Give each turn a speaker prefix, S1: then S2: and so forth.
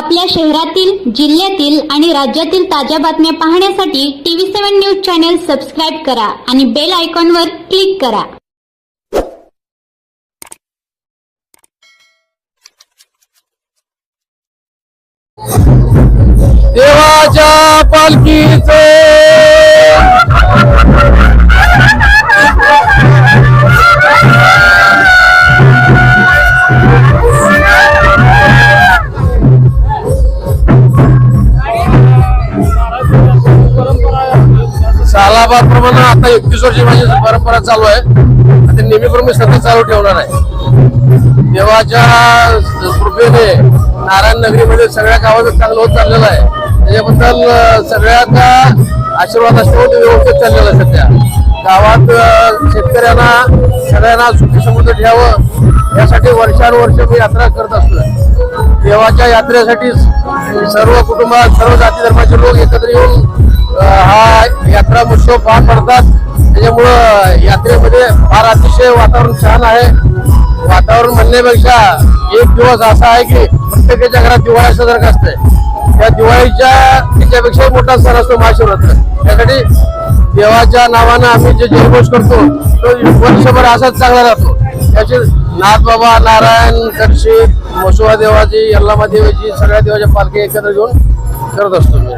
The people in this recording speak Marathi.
S1: आपल्या शहरातील जिल्ह्यातील आणि राज्यातील ताज्या बातम्या पाहण्यासाठी TV seven news channel subscribe करा आणि बेल आयकॉनवर क्लिक करा.
S2: देवाच्या पालखीचे सालाबाप्रमाणे आता एकतीस वर्षी म्हणजे माझी परंपरा चालू आहे ते नेहमीप्रमाणे सतत चालू ठेवणार आहे. देवाच्या कृपेने नारायण नगरीमध्ये सगळ्या गावाचं चांगलं होत चाललेलं आहे. त्याच्याबद्दल सगळ्यांचा आशीर्वाद व्यवस्थित चाललेलं आहे सध्या. गावात शेतकऱ्यांना सगळ्यांना सुखी समृद्ध ठेवावं यासाठी वर्षानुवर्ष मी यात्रा करत असतो देवाच्या यात्रेसाठी सर्व कुटुंबात सर्व जाती धर्माचे लोक एकत्र येऊन हा यात्रा महोत्सव पार पडतात. त्याच्यामुळं यात्रेमध्ये फार अतिशय वातावरण छान आहे. वातावरण म्हणण्यापेक्षा एक दिवस असा आहे की प्रत्येकाच्या घरात दिवाळी साजरा असते. त्या दिवाळीच्या त्याच्यापेक्षा मोठा सण असतो महाशिवरात्र. त्यासाठी देवाच्या नावानं आम्ही जे जयघोष करतो तो वर्षभर असाच चांगला राहतो. त्याची नाथ बाबा नारायण दर्शित मसुवा देवाची यल्लामा देवाची सगळ्या देवाच्या पालखी एकत्र घेऊन करत असतो मी.